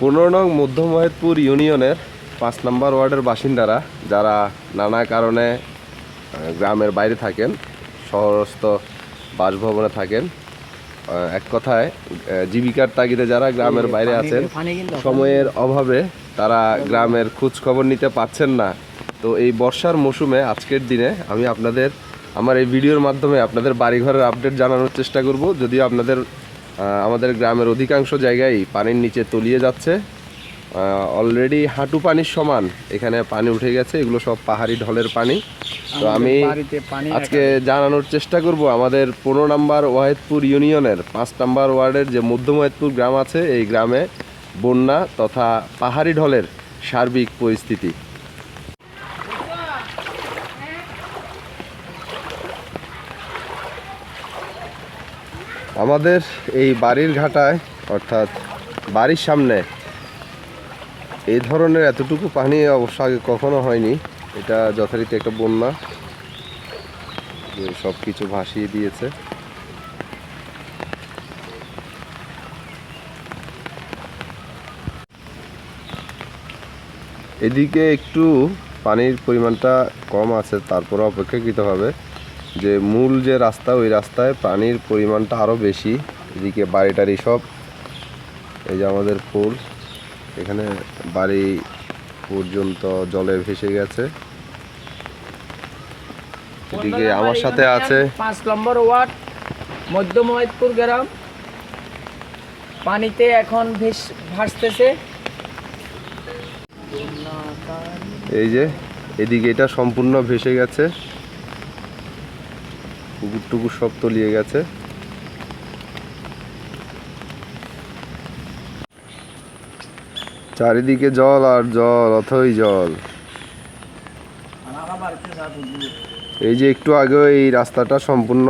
পনেরো নং মধ্য মহেদপুর ইউনিয়নের পাঁচ নম্বর ওয়ার্ডের বাসিন্দারা যারা নানা কারণে গ্রামের বাইরে থাকেন শহরস্থ বাসভবনে থাকেন এক কথায় জীবিকার তাগিদে যারা গ্রামের বাইরে আছেন সময়ের অভাবে তারা গ্রামের খোঁজ খবর নিতে পারছেন না। তো এই বর্ষার মৌসুমে আজকের দিনে আমি আপনাদের আমার এই ভিডিওর মাধ্যমে আপনাদের বাড়িঘরের আপডেট জানানোর চেষ্টা করব। যদিও আপনাদের আমাদের গ্রামের অধিকাংশ জায়গায় পানির নিচে তলিয়ে যাচ্ছে। অলরেডি হাঁটু পানির সমান এখানে পানি উঠে গেছে এগুলো সব পাহাড়ি ঢলের পানি। তো আমি আজকে জানানোর চেষ্টা করব আমাদের পনেরো নাম্বার ওয়াহেদপুর ইউনিয়নের পাঁচ নাম্বার ওয়ার্ডের যে মধ্য ওয়াহেদপুর গ্রাম আছে এই গ্রামে বন্যা তথা পাহাড়ি ঢলের সার্বিক পরিস্থিতি। আমাদের এই বাড়ির ঘাটায়, অর্থাৎ বাড়ির সামনে, এই ধরনের এতটুকু পানি অবশ্য আগে কখনো হয়নি। এটা যথারীতি একটা বন্যা যে সব কিছু ভাসিয়ে দিয়েছে। এদিকে একটু পানির পরিমাণটা কম আছে তারপরে অপেক্ষাকৃতভাবে। যে মূল যে রাস্তা ওই রাস্তায় পানির পরিমাণটা আরও বেশি। এদিকে বাড়িটারি সব। এই যে আমাদের ফুল এখানে বাড়ি পর্যন্ত জলে ভেসে গেছে। এদিকে আমার সাথে আছে। পাঁচ নম্বর ওয়ার্ড মধ্য মহেদপুর গ্রাম। পানিতে এখন ভেস ভাসতেছে। এই যে এদিকে এটা সম্পূর্ণ ভেসে গেছে। পুকুর টুকুর সব তলিয়ে গেছে। চারিদিকে জল আর জল, অথই জল। এই যে একটু আগে এই রাস্তাটা সম্পূর্ণ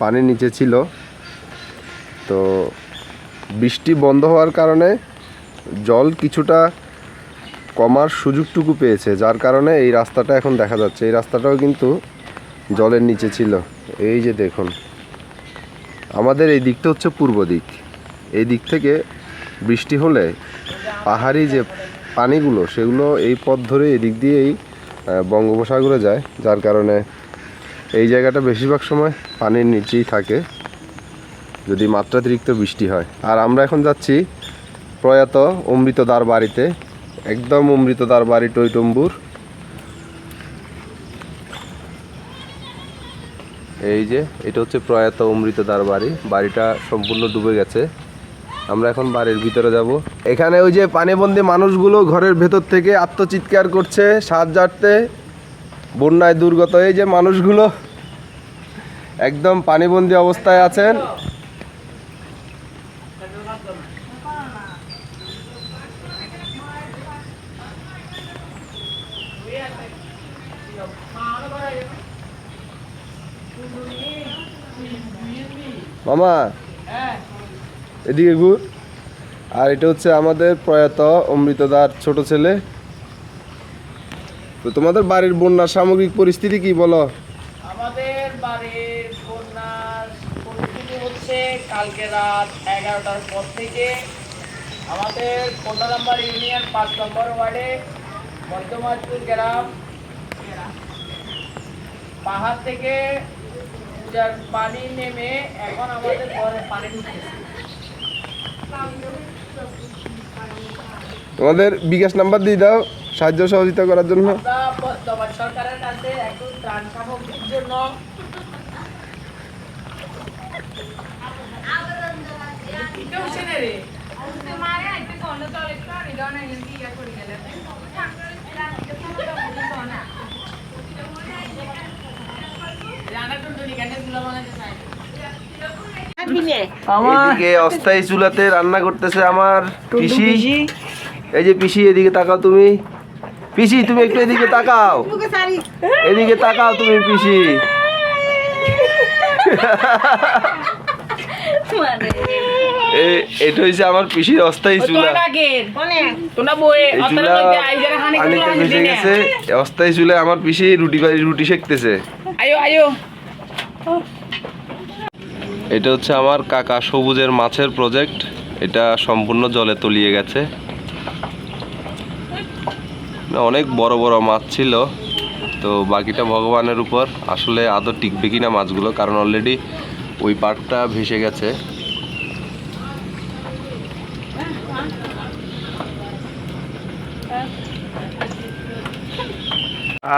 পানির নিচে ছিল। তো বৃষ্টি বন্ধ হওয়ার কারণে জল কিছুটা কমার সুযোগটুকু পেয়েছে, যার কারণে এই রাস্তাটা এখন দেখা যাচ্ছে। এই রাস্তাটাও কিন্তু জলের নিচে ছিল। এই যে দেখুন, আমাদের এই দিকটা হচ্ছে পূর্ব দিক। এই দিক থেকে বৃষ্টি হলে পাহাড়ি যে পানিগুলো, সেগুলো এই পথ ধরে এদিক দিয়েই বঙ্গোপসাগরে যায়, যার কারণে এই জায়গাটা বেশিরভাগ সময় পানির নিচেই থাকে, যদি মাত্রাতিরিক্ত বৃষ্টি হয়। আর আমরা এখন যাচ্ছি প্রয়াত অমৃতদার বাড়িতে, একদম অমৃতদার বাড়ি টৈটম্বুর এই যে, এটা হচ্ছে প্রয়াত অমৃতদার বাড়ি। বাড়িটা সম্পূর্ণ ডুবে গেছে। আমরা এখন বাড়ির ভিতরে যাব। এখানে ওই যে পানিবন্দী মানুষগুলো ঘরের ভেতর থেকে আত্মচিৎকার করছে সাহায্যার্থে বন্যায় দুর্গত। এই যে মানুষগুলো একদম পানিবন্দি অবস্থায় আছেন। মামা, এদিকে ঘুর। আর এটা হচ্ছে আমাদের প্রয়াত অমৃতদার ছোট ছেলে। তো তোমাদের বাড়ির বন্যার সামগ্রিক পরিস্থিতি কি বলো? আমাদের বাড়ির বন্যার পরিস্থিতি হচ্ছে কালকে রাত এগারোটার পর থেকে আমাদের পনেরো নম্বর ইউনিয়ন পাঁচ নম্বর ওয়ার্ডে মধ্যমাজপুর গ্রাম পাহাড় থেকে পানি নেমে এখন আমাদের ঘরে পানি তোমাদের বিকাশ নাম্বার দিয়ে দাও সাহায্য সহযোগিতা করার জন্য। সরকারের কাছে একটু ত্রাণ সামগ্রীর জন্য এদিকে অস্থায়ী চুলাতে রান্না করতেছে আমার পিসি। এই যে পিসি এদিকে তাকাও তুমি। পিসি তুমি একটু এদিকে তাকাও। এদিকে তাকাও তুমি পিসি। এ- এটা হচ্ছে আমার পিসির অস্থায়ী চুলা। গেছে। অস্থায়ী চুলে আমার পিসি রুটি রুটি সেকতেছে আয়ো আয়ো। এটা হচ্ছে আমার কাকা সবুজের মাছের প্রজেক্ট এটা সম্পূর্ণ জলে তলিয়ে গেছে। অনেক বড় বড় মাছ ছিল, তো বাকিটা ভগবানের উপর। আসলে আদৌ টিকবে কিনা মাছগুলো, কারণ অলরেডি ওই পাটটা ভেসে গেছে।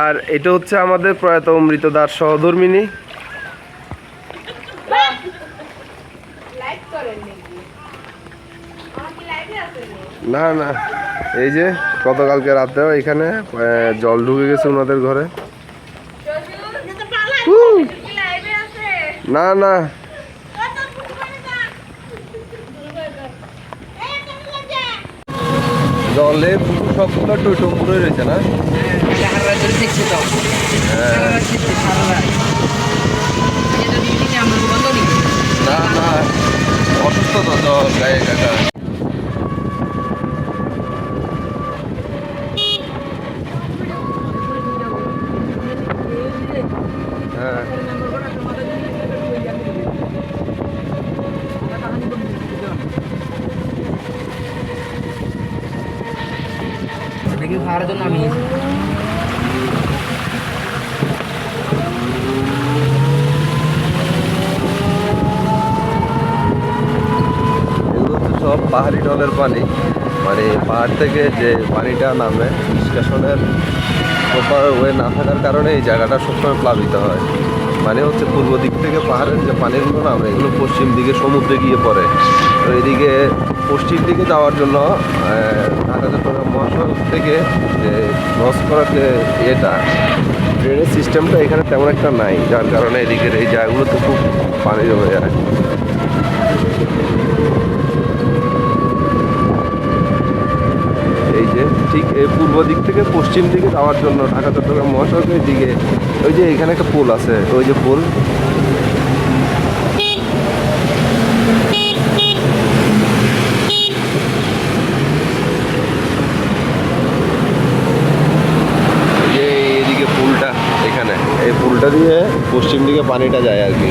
আর এটা হচ্ছে আমাদের প্রয়াত মৃতদার সহধর্মিনী লাইক করেন নাকি আমার কি লাইভে আছে না না। এই যে গতকালকে রাতেও এখানে জল ঢুকে গেছে ওনাদের ঘরে। না না। জলে পুরো সবগুলো টইটম্বুরে রয়েছে না? নেই না না। অসুস্থ তো গায়ে কাকা নাকি ভাড়ার জন্য আমি সব পাহাড়ি ডলের পানি। মানে পাহাড় থেকে যে পানিটা নামে স্টেশনের প্রপার ওয়ে না থাকার কারণে এই জায়গাটা সবসময় প্লাবিত হয়। মানে হচ্ছে পূর্ব দিক থেকে পাহাড়ের যে পানিগুলো নাম এগুলো পশ্চিম দিকে সমুদ্রে গিয়ে পড়ে। তো এদিকে পশ্চিম দিকে যাওয়ার জন্য ঢাকা, চট্টগ্রাম মহাসড়ক থেকে যে ক্রস করার যে ইয়েটা ট্রেনের সিস্টেমটা এখানে তেমন একটা নাই। যার কারণে এদিকের এই জায়গাগুলো তো খুব পানি জমে যায় এই যে ঠিক এই পূর্ব দিক থেকে পশ্চিম দিকে যাওয়ার জন্য ঢাকা, চট্টগ্রাম মহাসড়কের দিকে ওই যে এখানে একটা পোল আছে, ওই যে পোল। এখানে। এই পুলটা দিয়ে পশ্চিম দিকে পানিটা যায় আর কি।